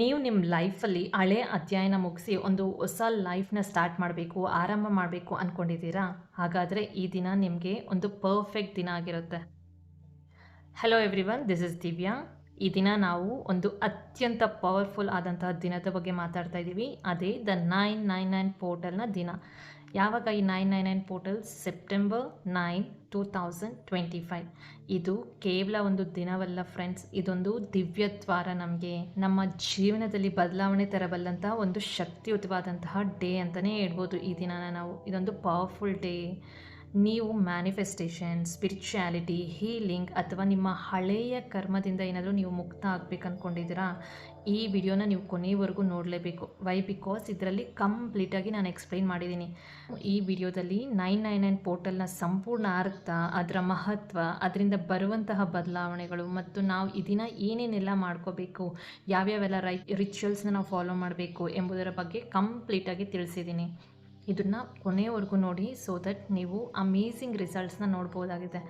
ನೀವು ನಿಮ್ಮ ಲೈಫಲ್ಲಿ ಹಳೆ ಅಧ್ಯಯನ ಮುಗಿಸಿ ಒಂದು ಹೊಸ ಲೈಫ್ನ ಸ್ಟಾರ್ಟ್ ಮಾಡಬೇಕು, ಆರಂಭ ಮಾಡಬೇಕು ಅಂದ್ಕೊಂಡಿದ್ದೀರಾ ಹಾಗಾದರೆ ಈ ದಿನ ನಿಮಗೆ ಒಂದು ಪರ್ಫೆಕ್ಟ್ ದಿನ ಆಗಿರುತ್ತೆ. Hello everyone this is Divya ಈ ದಿನ ನಾವು ಒಂದು ಅತ್ಯಂತ ಪವರ್ಫುಲ್ ಆದಂತಹ ದಿನದ ಬಗ್ಗೆ ಮಾತಾಡ್ತಾ ಇದ್ದೀವಿ. ಅದೇ ದ ನೈನ್ ನೈನ್ ನೈನ್ ಪೋರ್ಟಲ್ನ ದಿನ. ಯಾವಾಗ ಈ nine nine nine portal September nine two thousand twenty five? ಇದು ಕೇವಲ ಒಂದು ದಿನವಲ್ಲ ಫ್ರೆಂಡ್ಸ್, ಇದೊಂದು ದಿವ್ಯದ್ವಾರ ನಮಗೆ. ನಮ್ಮ ಜೀವನದಲ್ಲಿ ಬದಲಾವಣೆ ತರಬಲ್ಲಂತಹ ಒಂದು ಶಕ್ತಿಯುತವಾದಂತಹ ಡೇ ಅಂತಲೇ ಹೇಳ್ಬೋದು ಈ ದಿನ ನಾವು. ಇದೊಂದು ಪವರ್ಫುಲ್ ಡೇ. ನೀವು ಮ್ಯಾನಿಫೆಸ್ಟೇಷನ್, ಸ್ಪಿರಿಚುಯಾಲಿಟಿ, ಹೀಲಿಂಗ್ ಅಥವಾ ನಿಮ್ಮ ಹಳೆಯ ಕರ್ಮದಿಂದ ಏನಾದರೂ ನೀವು ಮುಕ್ತ ಆಗಬೇಕು ಅಂದ್ಕೊಂಡಿದ್ದೀರಾ ಈ ವಿಡಿಯೋನ ನೀವು ಕೊನೆಯವರೆಗೂ ನೋಡಲೇಬೇಕು. ವೈ ಬಿಕಾಸ್ ಇದರಲ್ಲಿ ಕಂಪ್ಲೀಟಾಗಿ ನಾನು ಎಕ್ಸ್ಪ್ಲೈನ್ ಮಾಡಿದ್ದೀನಿ. ಈ ವಿಡಿಯೋದಲ್ಲಿ ನೈನ್ ನೈನ್ ನೈನ್ ಪೋರ್ಟಲ್ನ ಸಂಪೂರ್ಣ ಅರ್ಥ, ಅದರ ಮಹತ್ವ, ಅದರಿಂದ ಬರುವಂತಹ ಬದಲಾವಣೆಗಳು ಮತ್ತು ನಾವು ಇದನ್ನ ದಿನ ಏನೇನೆಲ್ಲ ಮಾಡ್ಕೋಬೇಕು, ಯಾವ್ಯಾವೆಲ್ಲ ರೈ ರಿಚುವಲ್ಸ್ನ ನಾವು ಫಾಲೋ ಮಾಡಬೇಕು ಎಂಬುದರ ಬಗ್ಗೆ ಕಂಪ್ಲೀಟಾಗಿ ತಿಳಿಸಿದ್ದೀನಿ. ಇದನ್ನು ಕೊನೆಯವರೆಗೂ ನೋಡಿ ಸೊ ದಟ್ ನೀವು ಅಮೇಝಿಂಗ್ ರಿಸಲ್ಟ್ಸ್ನ ನೋಡ್ಬೋದಾಗಿದೆ.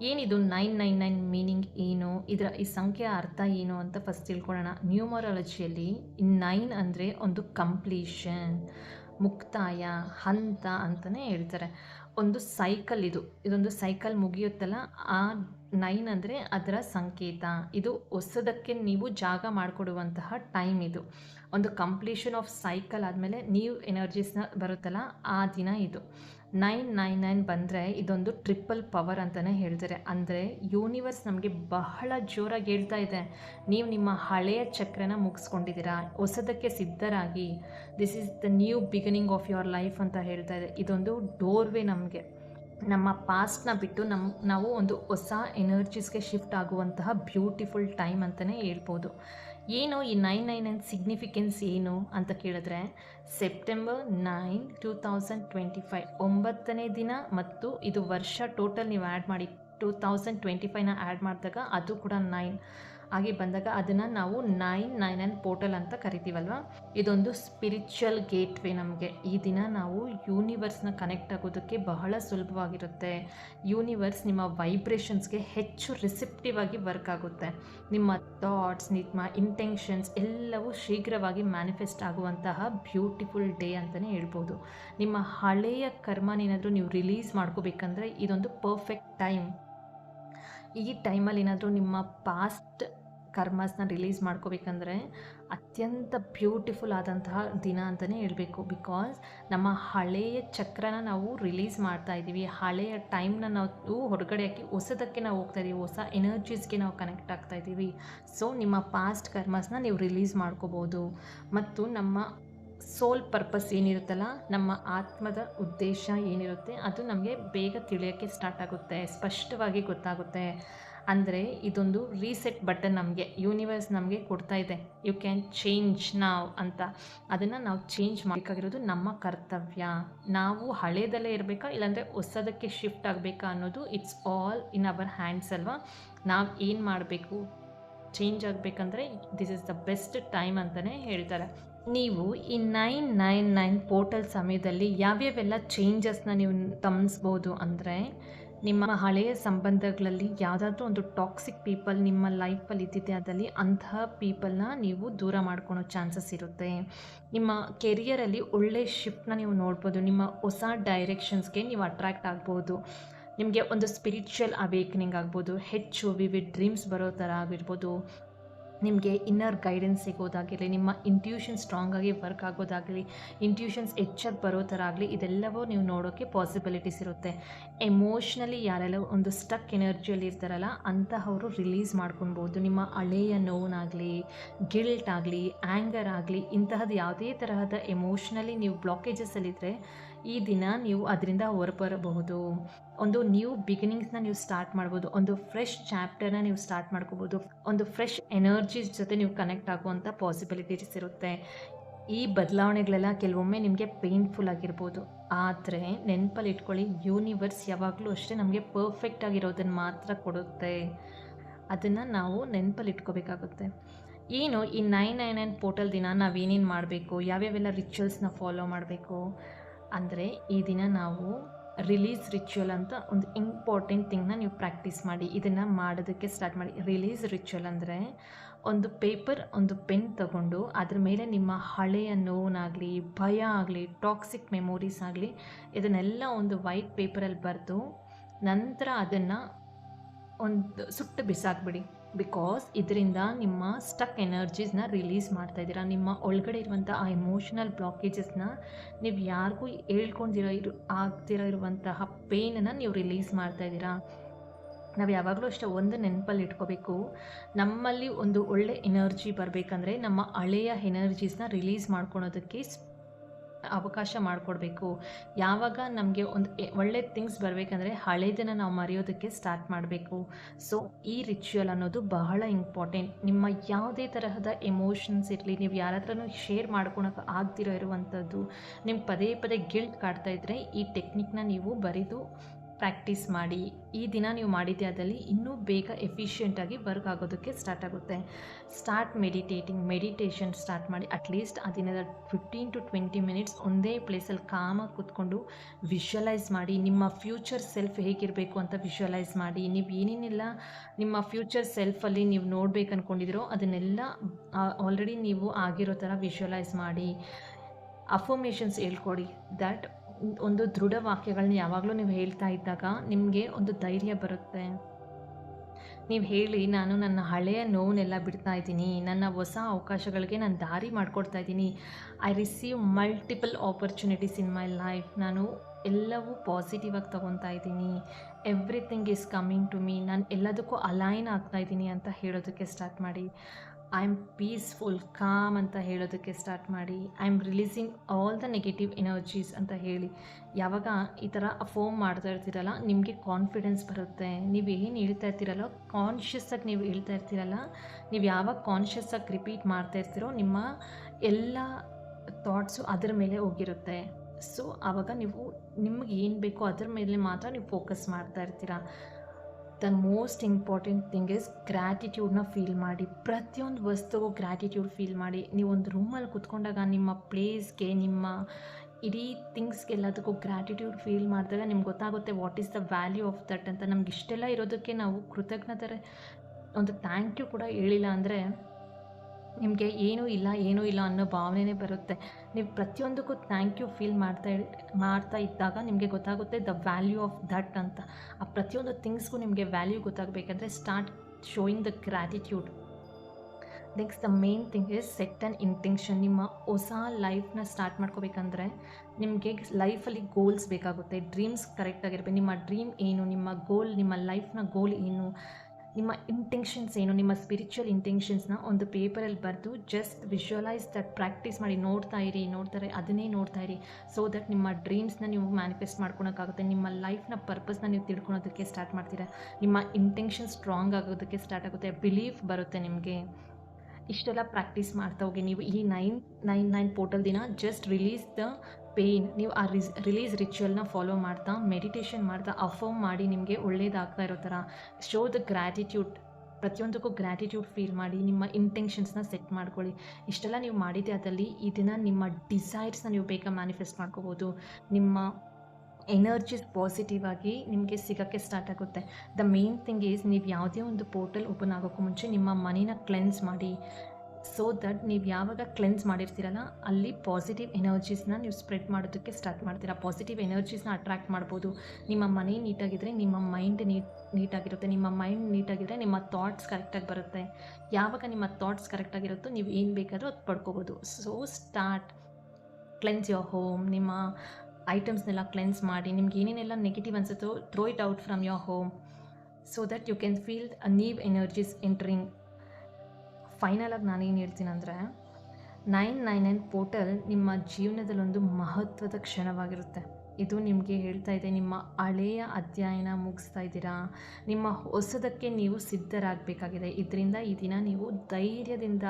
ಏನಿದು ನೈನ್ ನೈನ್ ನೈನ್ ಮೀನಿಂಗ್ ಏನು? ಇದರ ಈ ಸಂಖ್ಯೆಯ ಅರ್ಥ ಏನು ಅಂತ ಫಸ್ಟ್ ತಿಳ್ಕೊಳ್ಳೋಣ. ನ್ಯೂಮರಾಲಜಿಯಲ್ಲಿ ನೈನ್ ಅಂದರೆ ಒಂದು ಕಂಪ್ಲೀಷನ್ ಮುಕ್ತಾಯ, ಹಂತ ಅಂತಲೇ ಹೇಳ್ತಾರೆ. ಒಂದು ಸೈಕಲ್ ಇದು. ಇದೊಂದು ಸೈಕಲ್ ಮುಗಿಯುತ್ತಲ್ಲ, ಆ ನೈನ್ ಅಂದರೆ ಅದರ ಸಂಕೇತ. ಇದು ಹೊಸದಕ್ಕೆ ನೀವು ಜಾಗ ಮಾಡಿಕೊಡುವಂತಹ ಟೈಮ್ ಇದು. ಒಂದು ಕಂಪ್ಲೀಷನ್ ಆಫ್ ಸೈಕಲ್ ಆದಮೇಲೆ ನ್ಯೂ ಎನರ್ಜೀಸ್ನ ಬರುತ್ತಲ್ಲ, ಆ ದಿನ ಇದು. ನೈನ್ ನೈನ್ ನೈನ್ ಬಂದರೆ ಇದೊಂದು ಟ್ರಿಪಲ್ ಪವರ್ ಅಂತಲೇ ಹೇಳ್ತಾರೆ. ಅಂದರೆ ಯೂನಿವರ್ಸ್ ನಮಗೆ ಬಹಳ ಜೋರಾಗಿ ಹೇಳ್ತಾ ಇದೆ. ನೀವು ನಿಮ್ಮ ಹಳೆಯ ಚಕ್ರನ ಮುಗಿಸ್ಕೊಂಡಿದ್ದೀರಾ ಹೊಸದಕ್ಕೆ ಸಿದ್ಧರಾಗಿ this is the new beginning of your life ಅಂತ ಹೇಳ್ತಾ ಇದೆ. ಇದೊಂದು ಡೋರ್ವೇ ನಮಗೆ. ನಮ್ಮ ಪಾಸ್ಟ್ನ ಬಿಟ್ಟು ನಮ್ಮ ನಾವು ಒಂದು ಹೊಸ ಎನರ್ಜೀಸ್ಗೆ ಶಿಫ್ಟ್ ಆಗುವಂತಹ ಬ್ಯೂಟಿಫುಲ್ ಟೈಮ್ ಅಂತಲೇ ಹೇಳ್ಬೋದು. ಏನು ಈ ನೈನ್ ನೈನ್ ನೈನ್ ಸಿಗ್ನಿಫಿಕೆನ್ಸ್ ಏನು ಅಂತ ಕೇಳಿದ್ರೆ September nine two thousand twenty five ಒಂಬತ್ತನೇ ದಿನ ಮತ್ತು ಇದು ವರ್ಷ ಟೋಟಲ್ ನೀವು ಆ್ಯಡ್ ಮಾಡಿ ಟೂ ತೌಸಂಡ್ ಟ್ವೆಂಟಿ ಫೈವ್ನ ಆ್ಯಡ್ ಮಾಡಿದಾಗ ಅದು ಕೂಡ ನೈನ್ ಹಾಗೆ ಬಂದಾಗ ಅದನ್ನು ನಾವು ನೈನ್ ನೈನ್ ನೈನ್ ಪೋರ್ಟಲ್ ಅಂತ ಕರಿತೀವಲ್ವ? ಇದೊಂದು ಸ್ಪಿರಿಚುವಲ್ ಗೇಟ್ವೇ ನಮಗೆ. ಈ ದಿನ ನಾವು ಯೂನಿವರ್ಸ್ನ ಕನೆಕ್ಟ್ ಆಗೋದಕ್ಕೆ ಬಹಳ ಸುಲಭವಾಗಿರುತ್ತೆ. ಯೂನಿವರ್ಸ್ ನಿಮ್ಮ ವೈಬ್ರೇಷನ್ಸ್ಗೆ ಹೆಚ್ಚು ರಿಸೆಪ್ಟಿವ್ ಆಗಿ ವರ್ಕ್ ಆಗುತ್ತೆ. ನಿಮ್ಮ ಥಾಟ್ಸ್ ನಿಮ್ಮ ಇಂಟೆನ್ಷನ್ಸ್ ಎಲ್ಲವೂ ಶೀಘ್ರವಾಗಿ ಮ್ಯಾನಿಫೆಸ್ಟ್ ಆಗುವಂತಹ ಬ್ಯೂಟಿಫುಲ್ ಡೇ ಅಂತಲೇ ಹೇಳ್ಬೋದು. ನಿಮ್ಮ ಹಳೆಯ ಕರ್ಮನೇನಾದರೂ ನೀವು ರಿಲೀಸ್ ಮಾಡ್ಕೋಬೇಕಂದ್ರೆ ಇದೊಂದು ಪರ್ಫೆಕ್ಟ್ ಟೈಮ್ ಈ ಟೈಮಲ್ಲಿ ಏನಾದರೂ ನಿಮ್ಮ ಪಾಸ್ಟ್ ಕರ್ಮಸ್ನ ರಿಲೀಸ್ ಮಾಡ್ಕೋಬೇಕಂದ್ರೆ ಅತ್ಯಂತ ಬ್ಯೂಟಿಫುಲ್ ಆದಂತಹ ದಿನ ಅಂತಲೇ ಹೇಳಬೇಕು. ಬಿಕಾಸ್ ನಮ್ಮ ಹಳೆಯ ಚಕ್ರನ ನಾವು ರಿಲೀಸ್ ಮಾಡ್ತಾ ಇದ್ದೀವಿ. ಹಳೆಯ ಟೈಮ್ನ ನಾವು ಹೊರಗಡೆ ಹಾಕಿ ಹೊಸದಕ್ಕೆ ನಾವು ಹೋಗ್ತಾ ಇದ್ದೀವಿ. ಹೊಸ ಎನರ್ಜೀಸ್ಗೆ ನಾವು ಕನೆಕ್ಟ್ ಆಗ್ತಾ ಇದ್ದೀವಿ. ಸೊ ನಿಮ್ಮ ಪಾಸ್ಟ್ ಕರ್ಮಸ್ನ ನೀವು ರಿಲೀಸ್ ಮಾಡ್ಕೋಬೋದು. ಮತ್ತು ನಮ್ಮ ಸೋಲ್ ಪರ್ಪಸ್ ಏನಿರುತ್ತಲ್ಲ, ನಮ್ಮ ಆತ್ಮದ ಉದ್ದೇಶ ಏನಿರುತ್ತೆ, ಅದು ನಮಗೆ ಬೇಗ ತಿಳಿಯೋಕ್ಕೆ ಸ್ಟಾರ್ಟ್ ಆಗುತ್ತೆ, ಸ್ಪಷ್ಟವಾಗಿ ಗೊತ್ತಾಗುತ್ತೆ. ಅಂದರೆ ಇದೊಂದು ರೀಸೆಟ್ ಬಟನ್ ನಮಗೆ, ಯೂನಿವರ್ಸ್ ನಮಗೆ ಕೊಡ್ತಾ ಇದೆ. ಯು ಕ್ಯಾನ್ ಚೇಂಜ್ ನಾವ್ ಅಂತ. ಅದನ್ನು ನಾವು ಚೇಂಜ್ ಮಾಡಬೇಕಾಗಿರೋದು ನಮ್ಮ ಕರ್ತವ್ಯ. ನಾವು ಹಳೇದಲ್ಲೇ ಇರಬೇಕಾ, ಇಲ್ಲಾಂದರೆ ಹೊಸದಕ್ಕೆ ಶಿಫ್ಟ್ ಆಗಬೇಕಾ ಅನ್ನೋದು it's all in our hands ಅಲ್ವಾ? ನಾವು ಏನು ಮಾಡಬೇಕು? ಚೇಂಜ್ ಆಗಬೇಕಂದ್ರೆ this is the best time ಅಂತಲೇ ಹೇಳ್ತಾರೆ. ನೀವು ಈ ನೈನ್ ನೈನ್ ನೈನ್ ಪೋರ್ಟಲ್ ಸಮಯದಲ್ಲಿ ಯಾವ್ಯಾವೆಲ್ಲ ಚೇಂಜಸ್ನ ನೀವು ತಮ್ಮಿಸ್ಬೋದು ಅಂದರೆ ನಿಮ್ಮ ಹಳೆಯ ಸಂಬಂಧಗಳಲ್ಲಿ ಯಾವುದಾದ್ರೂ ಒಂದು ಟಾಕ್ಸಿಕ್ ಪೀಪಲ್ ನಿಮ್ಮ ಲೈಫಲ್ಲಿ ಇದ್ದಿದೆ ಅದರಲ್ಲಿ ಅಂತಹ ಪೀಪಲ್ನ ನೀವು ದೂರ ಮಾಡ್ಕೊಳೋ ಚಾನ್ಸಸ್ ಇರುತ್ತೆ. ನಿಮ್ಮ ಕೆರಿಯರಲ್ಲಿ ಒಳ್ಳೆ ಶಿಫ್ಟ್ನ ನೀವು ನೋಡ್ಬೋದು, ನಿಮ್ಮ ಹೊಸ ಡೈರೆಕ್ಷನ್ಸ್ಗೆ ನೀವು ಅಟ್ರ್ಯಾಕ್ಟ್ ಆಗ್ಬೋದು, ನಿಮಗೆ ಒಂದು ಸ್ಪಿರಿಚುವಲ್ ಅವೇಕ್ನಿಂಗ್ ಆಗ್ಬೋದು, ಹೆಚ್ಚು ವಿವಿಡ್ ಡ್ರೀಮ್ಸ್ ಬರೋ ಥರ ಆಗಿರ್ಬೋದು ನಿಮಗೆ ಇನ್ನರ್ ಗೈಡೆನ್ಸ್ ಸಿಗೋದಾಗಿರಲಿ ನಿಮ್ಮ ಇಂಟ್ಯೂಷನ್ ಸ್ಟ್ರಾಂಗ್ ಆಗಿ ವರ್ಕ್ ಆಗೋದಾಗಲಿ ಇಂಟ್ಯೂಷನ್ಸ್ ಹೆಚ್ಚಾಗಿ ಬರೋ ಥರ ಆಗಲಿ, ಇದೆಲ್ಲವೂ ನೀವು ನೋಡೋಕ್ಕೆ ಪಾಸಿಬಿಲಿಟೀಸ್ ಇರುತ್ತೆ. ಎಮೋಷ್ನಲಿ ಯಾರೆಲ್ಲ ಒಂದು ಸ್ಟಕ್ ಎನರ್ಜಿಯಲ್ಲಿ ಇರ್ತಾರಲ್ಲ, ಅಂತಹವರು ರಿಲೀಸ್ ಮಾಡ್ಕೊಳ್ಬೋದು. ನಿಮ್ಮ ಹಳೆಯ ನೋವನಾಗಲಿ ಗಿಲ್ಟ್ ಆಗಲಿ ಆ್ಯಂಗರ್ ಆಗಲಿ ಇಂತಹದ್ದು ಯಾವುದೇ ತರಹದ ಎಮೋಷ್ನಲಿ ನೀವು ಬ್ಲಾಕೇಜಸಲ್ಲಿದ್ದರೆ ಈ ದಿನ ನೀವು ಅದರಿಂದ ಹೊರಬರಬಹುದು. ಒಂದು ನ್ಯೂ ಬಿಗಿನಿಂಗ್ಸ್ನ ನೀವು ಸ್ಟಾರ್ಟ್ ಮಾಡ್ಬೋದು. ಒಂದು ಫ್ರೆಶ್ ಚಾಪ್ಟರ್ನ ನೀವು ಸ್ಟಾರ್ಟ್ ಮಾಡ್ಕೋಬೋದು. ಒಂದು ಫ್ರೆಶ್ ಎನರ್ಜೀಸ್ ಜೊತೆ ನೀವು ಕನೆಕ್ಟ್ ಆಗುವಂಥ ಪಾಸಿಬಿಲಿಟೀಸ್ ಇರುತ್ತೆ. ಈ ಬದಲಾವಣೆಗಳೆಲ್ಲ ಕೆಲವೊಮ್ಮೆ ನಿಮಗೆ ಪೇನ್ಫುಲ್ ಆಗಿರ್ಬೋದು. ಆದರೆ ನೆನಪಲ್ಲಿ ಇಟ್ಕೊಳ್ಳಿ ಯೂನಿವರ್ಸ್ ಯಾವಾಗಲೂ ಅಷ್ಟೇ ನಮಗೆ ಪರ್ಫೆಕ್ಟ್ ಆಗಿರೋದನ್ನು ಮಾತ್ರ ಕೊಡುತ್ತೆ. ಅದನ್ನು ನಾವು ನೆನಪಲ್ಲಿ ಇಟ್ಕೋಬೇಕಾಗುತ್ತೆ. ಏನು ಈ ನೈನ್ ನೈನ್ ನೈನ್ ಪೋರ್ಟಲ್ ದಿನ ನಾವೇನೇನು ಮಾಡಬೇಕು? ಯಾವ್ಯಾವೆಲ್ಲ ರಿಚುವಲ್ಸ್ನ ಫಾಲೋ ಮಾಡಬೇಕು? ಅಂದರೆ ಈ ದಿನ ನಾವು ರಿಲೀಸ್ ರಿಚುವಲ್ ಅಂತ ಒಂದು ಇಂಪಾರ್ಟೆಂಟ್ ಥಿಂಗ್ನ ನೀವು ಪ್ರಾಕ್ಟೀಸ್ ಮಾಡಿ, ಇದನ್ನು ಮಾಡೋದಕ್ಕೆ ಸ್ಟಾರ್ಟ್ ಮಾಡಿ. ರಿಲೀಸ್ ರಿಚುವಲ್ ಅಂದರೆ ಒಂದು ಪೇಪರ್ ಒಂದು ಪೆನ್ ತಗೊಂಡು ಅದ್ರ ಮೇಲೆ ನಿಮ್ಮ ಹಳೆಯ ನೋವನ್ನಾಗಲಿ ಭಯ ಆಗಲಿ ಟಾಕ್ಸಿಕ್ ಮೆಮೊರೀಸ್ ಆಗಲಿ, ಇದನ್ನೆಲ್ಲ ಒಂದು ವೈಟ್ ಪೇಪರಲ್ಲಿ ಬರೆದು ನಂತರ ಅದನ್ನು ಒಂದು ಸುಟ್ಟು ಬಿಸಾಕ್ಬಿಡಿ. ಬಿಕಾಸ್ ಇದರಿಂದ ನಿಮ್ಮ ಸ್ಟಕ್ ಎನರ್ಜೀಸ್ನ ರಿಲೀಸ್ ಮಾಡ್ತಾ ಇದ್ದೀರಾ. ನಿಮ್ಮ ಒಳಗಡೆ ಇರುವಂಥ ಆ ಎಮೋಷನಲ್ ಬ್ಲಾಕೇಜಸ್ನ ನೀವು ಯಾರಿಗೂ ಹೇಳ್ಕೊಂಡಿರೋ ಇರು, ಆಗ್ತಿರೋ ಇರುವಂತಹ ಪೇನನ್ನು ನೀವು ರಿಲೀಸ್ ಮಾಡ್ತಾ ಇದ್ದೀರಾ. ನಾವು ಯಾವಾಗಲೂ ಅಷ್ಟೇ ಒಂದು ನೆನಪಲ್ಲಿ ಇಟ್ಕೋಬೇಕು. ನಮ್ಮಲ್ಲಿ ಒಂದು ಒಳ್ಳೆ ಎನರ್ಜಿ ಬರಬೇಕಂದ್ರೆ ನಮ್ಮ ಹಳೆಯ ಎನರ್ಜೀಸ್ನ ರಿಲೀಸ್ ಮಾಡ್ಕೊಳೋದಕ್ಕೆ ಅವಕಾಶ ಮಾಡಿಕೊಡ್ಬೇಕು. ಯಾವಾಗ ನಮಗೆ ಒಂದು ಒಳ್ಳೆ ಥಿಂಗ್ಸ್ ಬರಬೇಕಂದ್ರೆ ಹಳೇದನ್ನು ನಾವು ಮರೆಯೋದಕ್ಕೆ ಸ್ಟಾರ್ಟ್ ಮಾಡಬೇಕು. ಸೊ ಈ ರಿಚುವಲ್ ಅನ್ನೋದು ಬಹಳ ಇಂಪಾರ್ಟೆಂಟ್ ನಿಮ್ಮ ಯಾವುದೇ ತರಹದ ಎಮೋಷನ್ಸ್ ಇರಲಿ, ನೀವು ಯಾರ ಶೇರ್ ಮಾಡ್ಕೊಳಕ್ಕೆ ಆಗ್ತಿರೋ ಇರುವಂಥದ್ದು ನಿಮ್ಗೆ ಪದೇ ಪದೇ ಗಿಲ್ಟ್ ಕಾಡ್ತಾ ಇದ್ದರೆ ಈ ಟೆಕ್ನಿಕ್ನ ನೀವು ಬರೆದು ಪ್ರಾಕ್ಟೀಸ್ ಮಾಡಿ, ಈ ದಿನ ನೀವು ಮಾಡಿದ್ದೆ ಅದರಲ್ಲಿ ಇನ್ನೂ ಬೇಗ ಎಫಿಷಿಯೆಂಟಾಗಿ ವರ್ಕ್ ಆಗೋದಕ್ಕೆ ಸ್ಟಾರ್ಟ್ ಆಗುತ್ತೆ. ಸ್ಟಾರ್ಟ್ ಮೆಡಿಟೇಟಿಂಗ್ ಮೆಡಿಟೇಷನ್ ಸ್ಟಾರ್ಟ್ ಮಾಡಿ ಅಟ್ಲೀಸ್ಟ್ ಆ ದಿನದ ಫಿಫ್ಟೀನ್ ಟು ಟ್ವೆಂಟಿ ಮಿನಿಟ್ಸ್ ಒಂದೇ ಪ್ಲೇಸಲ್ಲಿ ಕಾಮಾಗಿ ಕೂತ್ಕೊಂಡು ವಿಷುವಲೈಸ್ ಮಾಡಿ, ನಿಮ್ಮ ಫ್ಯೂಚರ್ ಸೆಲ್ಫ್ ಹೇಗಿರಬೇಕು ಅಂತ ವಿಷುವಲೈಸ್ ಮಾಡಿ, ನೀವು ಏನೇನೆಲ್ಲ ನಿಮ್ಮ ಫ್ಯೂಚರ್ ಸೆಲ್ಫಲ್ಲಿ ನೀವು ನೋಡ್ಬೇಕು ಅಂದ್ಕೊಂಡಿದ್ದೀರೋ ಅದನ್ನೆಲ್ಲ ಆಲ್ರೆಡಿ ನೀವು ಆಗಿರೋ ಥರ ವಿಷುವಲೈಸ್ ಮಾಡಿ. ಅಫರ್ಮೇಷನ್ಸ್ ಹೇಳ್ಕೊಡಿ ದ್ಯಾಟ್ ಒಂದು ದೃಢ ವಾಕ್ಯಗಳನ್ನ ಯಾವಾಗಲೂ ನೀವು ಹೇಳ್ತಾ ಇದ್ದಾಗ ನಿಮಗೆ ಒಂದು ಧೈರ್ಯ ಬರುತ್ತೆ. ನೀವು ಹೇಳಿ, ನಾನು ನನ್ನ ಹಳೆಯ ನೋವನ್ನೆಲ್ಲ ಬಿಡ್ತಾ ಇದ್ದೀನಿ. ನನ್ನ ಹೊಸ ಅವಕಾಶಗಳಿಗೆ ನಾನು ದಾರಿ ಮಾಡಿಕೊಡ್ತಾ ಇದ್ದೀನಿ. I receive multiple opportunities in my life ನಾನು ಎಲ್ಲವೂ ಪಾಸಿಟಿವ್ ಆಗಿ ತೊಗೊತಾ ಇದ್ದೀನಿ. Everything is coming to me ನಾನು ಎಲ್ಲದಕ್ಕೂ ಅಲೈನ್ ಆಗ್ತಾ ಇದ್ದೀನಿ ಅಂತ ಹೇಳೋದಕ್ಕೆ ಸ್ಟಾರ್ಟ್ ಮಾಡಿ. ಐ ಆಮ್ ಪೀಸ್ಫುಲ್ ಕಾಮ್ ಅಂತ ಹೇಳೋದಕ್ಕೆ ಸ್ಟಾರ್ಟ್ ಮಾಡಿ I am releasing all the negative energies ಅಂತ ಹೇಳಿ. ಯಾವಾಗ ಈ ಥರ ಫೋಮ್ ಮಾಡ್ತಾ ಇರ್ತೀರಲ್ಲ, ನಿಮಗೆ ಕಾನ್ಫಿಡೆನ್ಸ್ ಬರುತ್ತೆ. ನೀವು ಏನು ಹೇಳ್ತಾ ಇರ್ತೀರಲ್ಲ ಕಾನ್ಷಿಯಸ್ ಆಗಿ ನೀವು ಹೇಳ್ತಾ ಇರ್ತೀರಲ್ಲ, ನೀವು ಯಾವಾಗ ಕಾನ್ಷಿಯಸ್ ಆಗಿ ರಿಪೀಟ್ ಮಾಡ್ತಾ ಇರ್ತೀರೋ, ನಿಮ್ಮ ಎಲ್ಲ ಥಾಟ್ಸು ಅದರ ಮೇಲೆ ಹೋಗಿರುತ್ತೆ. ಸೊ ಆವಾಗ ನೀವು ನಿಮಗೆ ಏನು ಬೇಕೋ ಅದ್ರ ಮೇಲೆ ಮಾತ್ರ ನೀವು ಫೋಕಸ್ ಮಾಡ್ತಾ ಇರ್ತೀರ. The most important thing is ಗ್ರ್ಯಾಟಿಟ್ಯೂಡ್ನ feel ಮಾಡಿ. ಪ್ರತಿಯೊಂದು ವಸ್ತುಗೂ ಗ್ರ್ಯಾಟಿಟ್ಯೂಡ್ ಫೀಲ್ ಮಾಡಿ. ನೀವು ಒಂದು ರೂಮಲ್ಲಿ ಕುತ್ಕೊಂಡಾಗ ನಿಮ್ಮ ಪ್ಲೇಸ್ಗೆ ನಿಮ್ಮ ಇಡೀ ಥಿಂಗ್ಸ್ಗೆಲ್ಲದಕ್ಕೂ ಗ್ರ್ಯಾಟಿಟ್ಯೂಡ್ ಫೀಲ್ ಮಾಡಿದಾಗ ನಿಮ್ಗೆ ಗೊತ್ತಾಗುತ್ತೆ what is the value of that ಅಂತ. ನಮ್ಗೆ ಇಷ್ಟೆಲ್ಲ ಇರೋದಕ್ಕೆ ನಾವು ಕೃತಜ್ಞತೆ, ಒಂದು ಥ್ಯಾಂಕ್ ಯು ಕೂಡ ಹೇಳಿಲ್ಲ ಅಂದರೆ ನಿಮಗೆ ಏನೂ ಇಲ್ಲ ಏನೂ ಇಲ್ಲ ಅನ್ನೋ ಭಾವನೆನೇ ಬರುತ್ತೆ. ನೀವು ಪ್ರತಿಯೊಂದಕ್ಕೂ ಥ್ಯಾಂಕ್ ಯು ಫೀಲ್ ಮಾಡ್ತಾ ಮಾಡ್ತಾ ಇದ್ದಾಗ ನಿಮಗೆ ಗೊತ್ತಾಗುತ್ತೆ ದ ವ್ಯಾಲ್ಯೂ ಆಫ್ ದಟ್ ಅಂತ. ಆ ಪ್ರತಿಯೊಂದು ಥಿಂಗ್ಸ್ಗೂ ನಿಮಗೆ value ಗೊತ್ತಾಗಬೇಕಂದ್ರೆ start showing the gratitude next the main thing is set and intention ನಿಮ್ಮ ಹೊಸ ಲೈಫ್ನ ಸ್ಟಾರ್ಟ್ ಮಾಡ್ಕೋಬೇಕಂದ್ರೆ ನಿಮಗೆ ಲೈಫಲ್ಲಿ ಗೋಲ್ಸ್ ಬೇಕಾಗುತ್ತೆ. ಡ್ರೀಮ್ಸ್ ಕರೆಕ್ಟಾಗಿರ್ಬೇಕು ನಿಮ್ಮ ಡ್ರೀಮ್ ಏನು? ನಿಮ್ಮ ಗೋಲ್ ನಿಮ್ಮ ಲೈಫ್ನ ಗೋಲ್ ಏನು? ನಿಮ್ಮ ಇಂಟೆನ್ಷನ್ಸ್ ಏನು, ನಿಮ್ಮ ಸ್ಪಿರಿಚುವಲ್ ಇಂಟೆನ್ಷನ್ಸ್ನ ಒಂದು ಪೇಪರಲ್ಲಿ ಬರೆದು ಜಸ್ಟ್ ವಿಶ್ವಲೈಸ್ ದಟ್ ಪ್ರಾಕ್ಟೀಸ್ ಮಾಡಿ, ನೋಡ್ತಾ ಇರಿ, ನೋಡ್ತಾರೆ, ಅದನ್ನೇ ನೋಡ್ತಾ ಇರಿ. ಸೊ ದಟ್ ನಿಮ್ಮ ಡ್ರೀಮ್ಸ್ನ ನೀವು ಮ್ಯಾನಿಫೆಸ್ಟ್ ಮಾಡ್ಕೊಳೋಕ್ಕಾಗುತ್ತೆ. ನಿಮ್ಮ ಲೈಫ್ನ ಪರ್ಪಸ್ನ ನೀವು ತಿಳ್ಕೊಳೋದಕ್ಕೆ ಸ್ಟಾರ್ಟ್ ಮಾಡ್ತೀರಾ. ನಿಮ್ಮ ಇಂಟೆನ್ಷನ್ ಸ್ಟ್ರಾಂಗ್ ಆಗೋದಕ್ಕೆ ಸ್ಟಾರ್ಟ್ ಆಗುತ್ತೆ. ಬಿಲೀಫ್ ಬರುತ್ತೆ ನಿಮಗೆ. ಇಷ್ಟೆಲ್ಲ ಪ್ರಾಕ್ಟೀಸ್ ಮಾಡ್ತಾ ಹೋಗಿ. ನೀವು ಈ ನೈನ್ ನೈನ್ ನೈನ್ ಪೋರ್ಟಲ್ ದಿನ ಜಸ್ಟ್ ರಿಲೀಸ್ ದ ಪೇಯ್ನ್ ನೀವು ಆ ರಿಸ್ ರಿಲೀಸ್ ರಿಚುವಲ್ನ ಫಾಲೋ ಮಾಡ್ತಾ ಮೆಡಿಟೇಷನ್ ಮಾಡ್ತಾ ಅಫರ್ಮ್ ಮಾಡಿ ನಿಮಗೆ ಒಳ್ಳೇದಾಗ್ತಾ ಇರೋ ಥರ ಶೋ ದ ಗ್ರ್ಯಾಟಿಟ್ಯೂಡ್ ಪ್ರತಿಯೊಂದಕ್ಕೂ ಗ್ರ್ಯಾಟಿಟ್ಯೂಡ್ ಫೀಲ್ ಮಾಡಿ, ನಿಮ್ಮ ಇಂಟೆನ್ಷನ್ಸ್ನ ಸೆಟ್ ಮಾಡ್ಕೊಳ್ಳಿ. ಇಷ್ಟೆಲ್ಲ ನೀವು ಮಾಡಿದ್ದೆ ಅದರಲ್ಲಿ ಈ ದಿನ ನಿಮ್ಮ ಡಿಸೈರ್ಸ್ನ ನೀವು ಬೇಗ ಮ್ಯಾನಿಫೆಸ್ಟ್ ಮಾಡ್ಕೋಬೋದು. ನಿಮ್ಮ ಎನರ್ಜೀಸ್ ಪಾಸಿಟಿವ್ ಆಗಿ ನಿಮಗೆ ಸಿಗೋಕ್ಕೆ ಸ್ಟಾರ್ಟ್ ಆಗುತ್ತೆ. ದ ಮೇನ್ ಥಿಂಗ್ ಈಸ್ ನೀವು ಯಾವುದೇ ಒಂದು ಪೋರ್ಟಲ್ ಓಪನ್ ಆಗೋಕ್ಕೂ ಮುಂಚೆ ನಿಮ್ಮ ಮನೇನ ಕ್ಲೆನ್ಸ್ ಮಾಡಿ. ಸೊ ದಟ್ ನೀವು ಯಾವಾಗ ಕ್ಲೆನ್ಸ್ ಮಾಡಿರ್ತೀರಲ್ಲ, ಅಲ್ಲಿ ಪಾಸಿಟಿವ್ ಎನರ್ಜೀಸ್ನ ನೀವು ಸ್ಪ್ರೆಡ್ ಮಾಡೋದಕ್ಕೆ ಸ್ಟಾರ್ಟ್ ಮಾಡ್ತೀರಾ. ಪಾಸಿಟಿವ್ ಎನರ್ಜೀಸ್ನ ಅಟ್ರ್ಯಾಕ್ಟ್ ಮಾಡ್ಬೋದು. ನಿಮ್ಮ ಮನೆ ನೀಟಾಗಿದ್ದರೆ ನಿಮ್ಮ ಮೈಂಡ್ ನೀಟ್ ನೀಟಾಗಿರುತ್ತೆ ನಿಮ್ಮ ಮೈಂಡ್ ನೀಟಾಗಿದ್ದರೆ ನಿಮ್ಮ ಥಾಟ್ಸ್ ಕರೆಕ್ಟಾಗಿ ಬರುತ್ತೆ. ಯಾವಾಗ ನಿಮ್ಮ ಥಾಟ್ಸ್ ಕರೆಕ್ಟಾಗಿರುತ್ತೋ ನೀವು ಏನು ಬೇಕಾದರೂ ಅದು ಪಡ್ಕೋಬೋದು. So start cleanse your home ನಿಮ್ಮ ಐಟಮ್ಸ್ನೆಲ್ಲ ಕ್ಲೆನ್ಸ್ ಮಾಡಿ, ನಿಮ್ಗೆ ಏನೇನೆಲ್ಲ negative ಅನ್ಸುತ್ತೋ throw it out from your home so that you can feel a new energies entering ಫೈನಲಾಗಿ ನಾನೇನು ಹೇಳ್ತೀನಿ ಅಂದರೆ ನೈನ್ ನೈನ್ ನೈನ್ ಪೋರ್ಟಲ್ ನಿಮ್ಮ ಜೀವನದಲ್ಲೊಂದು ಮಹತ್ವದ ಕ್ಷಣವಾಗಿರುತ್ತೆ. ಇದು ನಿಮಗೆ ಹೇಳ್ತಾ ಇದೆ, ನಿಮ್ಮ ಹಳೆಯ ಅಧ್ಯಯನ ಮುಗಿಸ್ತಾ ಇದ್ದೀರಾ? ನಿಮ್ಮ ಹೊಸದಕ್ಕೆ ನೀವು ಸಿದ್ಧರಾಗಬೇಕಾಗಿದೆ. ಇದರಿಂದ ಈ ದಿನ ನೀವು ಧೈರ್ಯದಿಂದ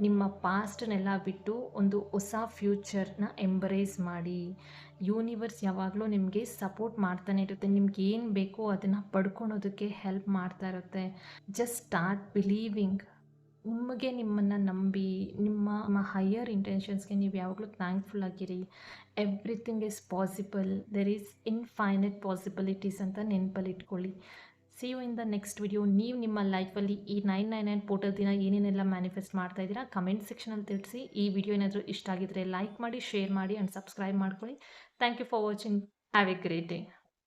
ನಿಮ್ಮ ಪಾಸ್ಟನ್ನೆಲ್ಲ ಬಿಟ್ಟು ಒಂದು ಹೊಸ ಫ್ಯೂಚರ್ನ ಎಂಬರೇಸ್ ಮಾಡಿ. ಯೂನಿವರ್ಸ್ ಯಾವಾಗಲೂ ನಿಮಗೆ ಸಪೋರ್ಟ್ ಮಾಡ್ತಾನೆ ಇರುತ್ತೆ. ನಿಮ್ಗೆ ಏನು ಬೇಕೋ ಅದನ್ನು ಪಡ್ಕೊಳೋದಕ್ಕೆ ಹೆಲ್ಪ್ ಮಾಡ್ತಾ ಇರುತ್ತೆ. Just start believing. ನಿಮಗೆ ನಿಮ್ಮನ್ನು ನಂಬಿ, ನಿಮ್ಮ ಹೈಯರ್ ಇಂಟೆನ್ಷನ್ಸ್ಗೆ ನೀವು ಯಾವಾಗಲೂ ಥ್ಯಾಂಕ್ಫುಲ್ ಆಗಿರಿ. Everything is possible there is infinite possibilities ಅಂತ ನೆನಪಲ್ಲಿ ಇಟ್ಕೊಳ್ಳಿ see you in the next video ನೀವು ನಿಮ್ಮ ಲೈಫಲ್ಲಿ ಈ ನೈನ್ ನೈನ್ ನೈನ್ ಪೋರ್ಟಲ್ ದಿನ ಏನೇನೆಲ್ಲ ಮ್ಯಾನಿಫೆಸ್ಟ್ ಮಾಡ್ತಾ ಇದ್ದೀರಾ ಕಮೆಂಟ್ ಸೆಕ್ಷನಲ್ಲಿ ತಿಳಿಸಿ. ಈ ವಿಡಿಯೋ ಏನಾದರೂ ಇಷ್ಟ ಆಗಿದ್ರೆ ಲೈಕ್ ಮಾಡಿ ಶೇರ್ ಮಾಡಿ ಆ್ಯಂಡ್ ಸಬ್ಸ್ಕ್ರೈಬ್ ಮಾಡ್ಕೊಳ್ಳಿ. Thank you for watching have a great day